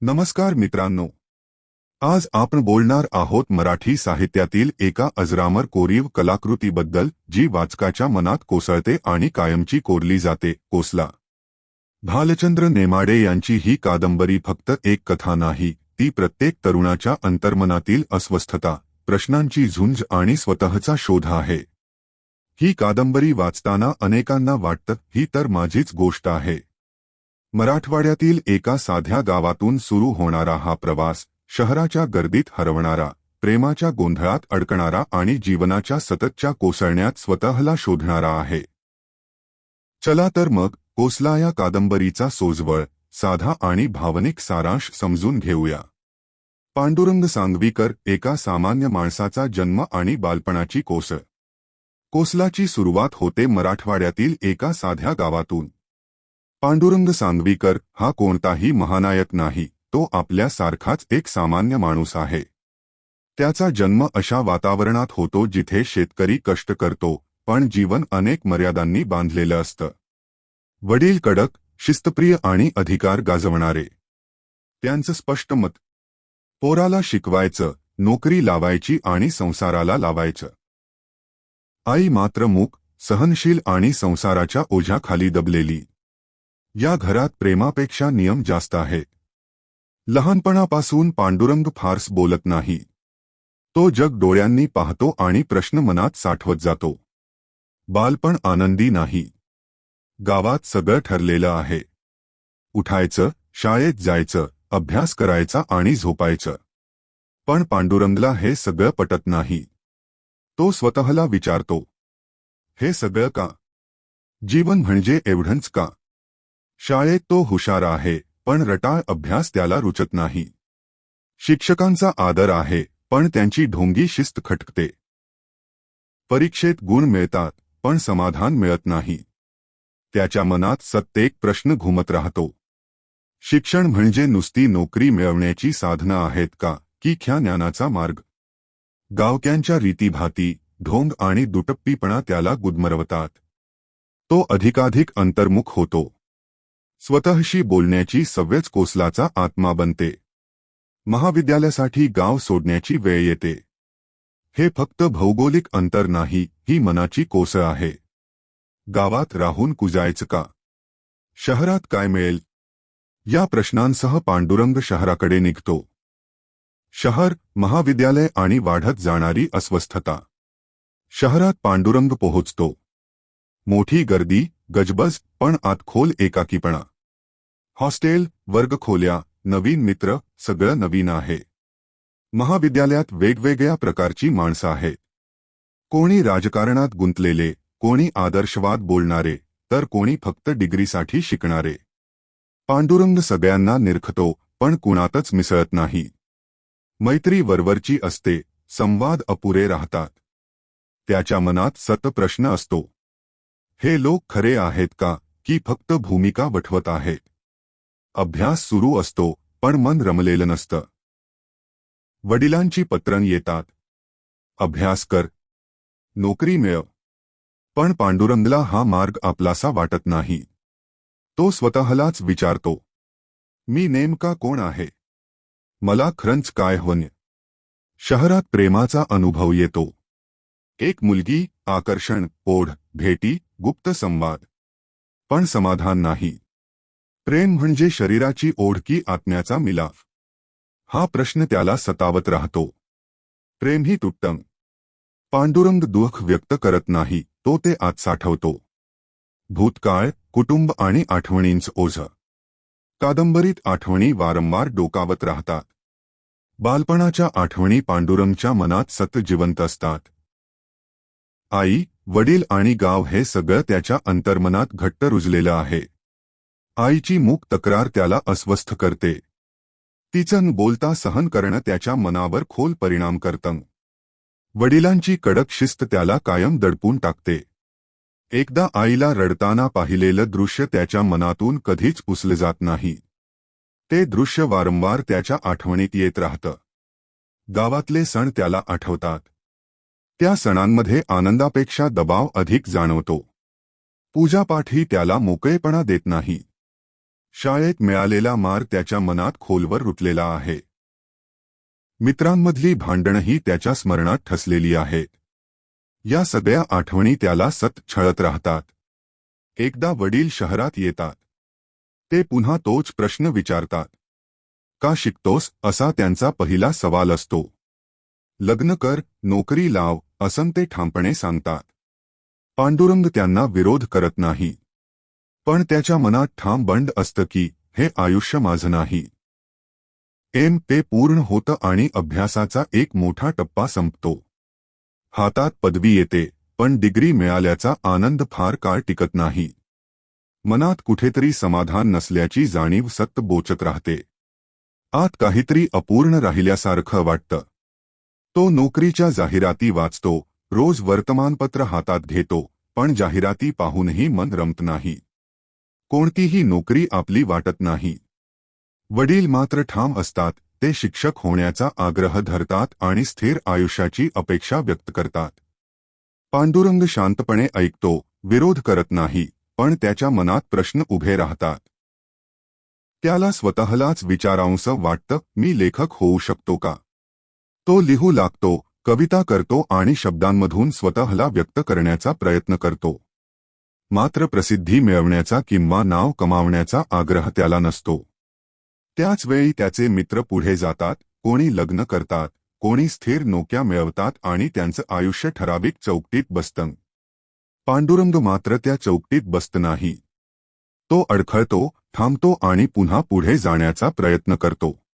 नमस्कार मित्रांनो. आज आपण बोलणार आहोत मराठी साहित्यातील एका अजरामर कोरीव कलाकृतीबद्दल जी वाचकाच्या मनात कोसळते आणि कायमची कोरली जाते कोसला. भालचंद्र नेमाडे यांची ही कादंबरी फक्त एक कथा नाही ती प्रत्येक तरुणाच्या अंतर्मनातील अस्वस्थता प्रश्नांची झुंज आणि स्वतःचा शोध आहे. ही कादंबरी वाचताना अनेकांना वाटतं ही तर माझीच गोष्ट आहे. मराठवाड्यातील एका साध्या गावातून सुरू होणारा हा प्रवास शहराच्या गर्दीत हरवणारा प्रेमाच्या गोंधळात अडकणारा आणि जीवनाच्या सततच्या कोसळण्यात स्वतःला शोधणारा आहे. चला तर मग कोसला या कादंबरीचा सोजवळ साधा आणि भावनिक सारांश समजून घेऊया. पांडुरंग सांगवीकर एका सामान्य माणसाचा जन्म आणि बालपणाची कोसळ कोसलाची सुरुवात होते मराठवाड्यातील एका साध्या गावातून. पांडुरंग सांगवीकर हा कोणताही महानायक नाही तो आपल्यासारखाच एक सामान्य माणूस आहे. त्याचा जन्म अशा वातावरणात होतो जिथे शेतकरी कष्ट करतो पण जीवन अनेक मर्यादांनी बांधलेलं असतं. वडील कडक शिस्तप्रिय आणि अधिकार गाजवणारे. त्यांचं स्पष्ट मत पोराला शिकवायचं नोकरी लावायची आणि संसाराला लावायचं. आई मात्र मूक सहनशील आणि संसाराच्या ओझ्याखाली दबलेली. या घरात प्रेमापेक्षा नियम जास्त आहे. लहानपणापासून पांडुरंग फारस बोलत नाही. तो जग डोळ्यांनी पाहतो आणि प्रश्न मनात साठवत जातो. बालपण आनंदी नाही. गावात सगळं ठरलेलं आहे. उठायचं शाळेत जायचं अभ्यास करायचा आणि झोपायचं. पण पांडुरंगला हे सगळं पटत नाही. तो स्वतःला विचारतो. हे सगळं का? जीवन म्हणजे एवढंच का? शाळेत तो हुशार आहे पण रटाळ अभ्यास त्याला रुचत नाही. शिक्षकांचा आदर आहे पण त्यांची ढोंगी शिस्त खटकते. परीक्षेत गुण मिळतात पण समाधान मिळत नाही. त्याच्या मनात सत्तेक प्रश्न घुमत राहतो. शिक्षण म्हणजे नुसती नोकरी मिळवण्याची साधनं आहेत का की ख्या ज्ञानाचा मार्ग? गावक्यांच्या रीतीभाती ढोंग आणि दुटप्पीपणा त्याला गुदमरवतात. तो अधिकाधिक अंतर्मुख होतो. स्वतःशी बोलण्याची सव्यच कोसलाचा आत्मा बनते. महाविद्यालयासाठी गाव सोडण्याची वेळ येते. हे फक्त भौगोलिक अंतर नाही ही मनाची कोसळ आहे. गावात राहून कुजायचं का? शहरात काय मिळेल? या प्रश्नांसह पांडुरंग शहराकडे निघतो. शहर महाविद्यालय आणि वाढत जाणारी अस्वस्थता. शहरात पांडुरंग पोहोचतो. मोठी गर्दी गजबज पण आत खोल एकाकीपणा. हॉस्टेल वर्गखोल्या नवीन मित्र सगळं नवीन आहे. महाविद्यालयात वेगवेगळ्या प्रकारची माणसं आहेत. कोणी राजकारणात गुंतलेले कोणी आदर्शवाद बोलणारे तर कोणी फक्त डिग्रीसाठी शिकणारे. पांडुरंग सगळ्यांना निरखतो पण कुणातच मिसळत नाही. मैत्री वरवरची असते संवाद अपुरे राहतात. त्याच्या मनात सत प्रश्न असतो. हे लोक खरे आहेत का की फक्त भूमिका वठवत आहेत अभ्यास सुरू असतो पण मन रमलेलं नसतं. वडिलांची पत्रण येतात. अभ्यास कर. नोकरी मिळव. पण पांडुरंगला हा मार्ग आपलासा वाटत नाही. तो स्वतःलाच विचारतो. मी नेमका कोण आहे? मला खरंच काय हवं शहरात प्रेमाचा अनुभव येतो. एक मुलगी आकर्षण ओढ भेटी गुप्त संवाद. पण समाधान नाही. प्रेम म्हणजे शरीराची ओढ की आत्म्याचा मिलाफ. हा प्रश्न त्याला सतावत राहतो. प्रेम ही तुट्टम पांडुरंग दुःख व्यक्त करत नाही तो ते आत साठवतो. भूतकाळ कुटुंब आणि आठवणींच ओझ. कादंबरीत आठवणी वारंवार डोकावत राहतात. बालपणाच्या आठवणी पांडुरंगच्या मनात सत जिवंत असतात. आई वडील आणि गाव हे सगळं त्याच्या अंतर्मनात घट्ट रुजलेलं आहे. आईची मूक तक्रार त्याला अस्वस्थ करते. तिचं बोलता सहन करणं त्याच्या मनावर खोल परिणाम करतं. वडिलांची कडक शिस्त त्याला कायम दडपून टाकते. एकदा आईला रडताना पाहिलेलं दृश्य त्याच्या मनातून कधीच पुसलं जात नाही. ते दृश्य वारंवार त्याच्या आठवणीत येत राहतं. गावातले सण त्याला आठवतात. त्या सणांमध्ये आनंदापेक्षा दबाव अधिक जाणवतो. पूजापाठही त्याला मोकळेपणा देत नाही. शाळेत मिळालेला मार त्याच्या मनात खोलवर रुतलेला आहे. मित्रांमधली भांडणही त्याच्या स्मरणात ठसलेली आहेत. या सगळ्या आठवणी त्याला सत छळत राहतात. एकदा वडील शहरात येतात. ते पुन्हा तोच प्रश्न विचारतात. का शिकतोस? असा त्यांचा पहिला सवाल असतो. लग्न कर नोकरी लाव असं ते ठामपणे सांगतात. पांडुरंग त्यांना विरोध करत नाही. पण त्याच्या मनात ठाम बंड असतं की हे आयुष्य माझं नाही. एम ते पूर्ण होतं आणि अभ्यासाचा एक मोठा टप्पा संपतो. हातात पदवी येते पण डिग्री मिळाल्याचा आनंद फार काळ टिकत नाही. मनात कुठेतरी समाधान नसल्याची जाणीव सत्त बोचत राहते. आत काहीतरी अपूर्ण राहिल्यासारखं वाटतं. तो नोकरीच्या जाहिराती वाचतो रोज वर्तमानपत्र हातात घेतो पण जाहिराती पाहूनही मन रमत नाही. कोणतीही नोकरी आपली वाटत नाही. वडील मात्र ठाम असतात ते शिक्षक होण्याचा आग्रह धरतात आणि स्थिर आयुष्याची अपेक्षा व्यक्त करतात. पांडुरंग शांतपणे ऐकतो विरोध करत नाही पण त्याच्या मनात प्रश्न उभे राहतात. त्याला स्वतःलाच विचारांस वाटतं मी लेखक होऊ शकतो का? तो लिहू लागतो कविता करतो आणि शब्दांमधून स्वतःला व्यक्त करण्याचा प्रयत्न करतो. मात्र प्रसिद्धी मिळवण्याचा किंवा नाव कमावण्याचा आग्रह त्याला नसतो. त्याच वेळी त्याचे मित्र पुढे जातात कोणी लग्न करतात कोणी स्थिर नोक्या मिळवतात आणि त्यांचं आयुष्य ठराविक चौकटीत बसतं. पांडुरंग मात्र त्या चौकटीत बसत नाही. तो अडखळतो थांबतो आणि पुन्हा पुढे जाण्याचा प्रयत्न करतो.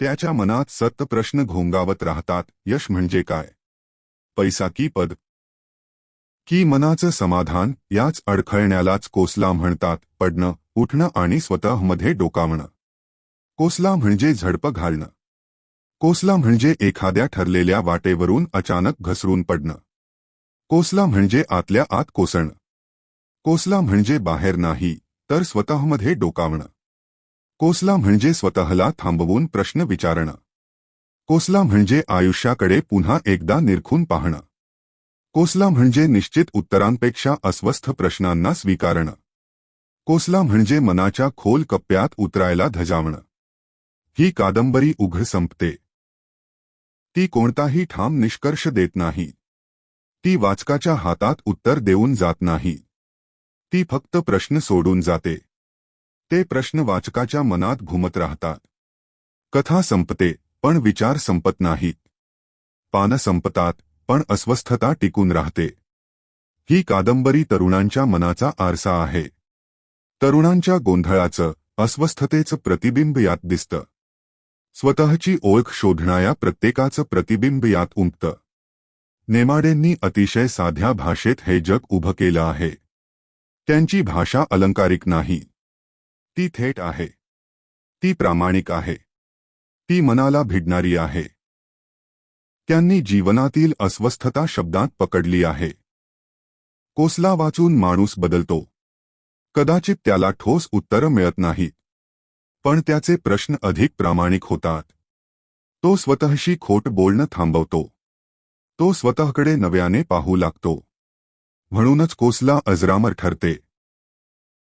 त्याच्या मनात सत्त प्रश्न घोंगावत राहतात. यश म्हणजे काय? पैसा की पद? की मनाचं समाधान याच अडखळण्यालाच कोसला म्हणतात. पडणं उठणं आणि स्वतःमध्ये डोकावणं कोसला म्हणजे झडप घालणं. कोसला म्हणजे एखाद्या ठरलेल्या वाटेवरून अचानक घसरून पडणं. कोसला म्हणजे आतल्या आत कोसळणं. कोसला म्हणजे बाहेर नाही तर स्वतःमध्ये डोकावणं कोसला म्हणजे स्वतःला थांबवून प्रश्न विचारणं. कोसला म्हणजे आयुष्याकडे पुन्हा एकदा निरखून पाहणं. कोसला म्हणजे निश्चित उत्तरांपेक्षा अस्वस्थ प्रश्नांना स्वीकारणं. कोसला म्हणजे मनाच्या खोल कप्प्यात उतरायला धजावणं. ही कादंबरी उघड संपते. ती कोणताही ठाम निष्कर्ष देत नाही. ती वाचकाच्या हातात उत्तर देऊन जात नाही. ती फक्त प्रश्न सोडून जाते. ते प्रश्न वाचकाच्या मनात घुमत राहतात. कथा संपते पण विचार संपत नाहीत. पानं संपतात पण अस्वस्थता टिकून राहते. ही कादंबरी तरुणांच्या मनाचा आरसा आहे. तरुणांच्या गोंधळाचं अस्वस्थतेचं प्रतिबिंब यात दिसतं. स्वतःची ओळख शोधणाऱ्या प्रत्येकाचं प्रतिबिंब यात उमटतं. नेमाडेंनी अतिशय साध्या भाषेत हे जग उभं केलं आहे. त्यांची भाषा अलंकारिक नाही. ती थेट आहे. ती प्रामाणिक आहे. ती मनाला भिडणारी आहे. त्यांनी जीवनातील अस्वस्थता शब्दात पकडली आहे. कोसला वाचून माणूस बदलतो. कदाचित त्याला ठोस उत्तरं मिळत नाहीत पण त्याचे प्रश्न अधिक प्रामाणिक होतात. तो स्वतःशी खोट बोलणं थांबवतो. तो स्वतःकडे नव्याने पाहू लागतो. म्हणूनच कोसला अजरामर ठरते.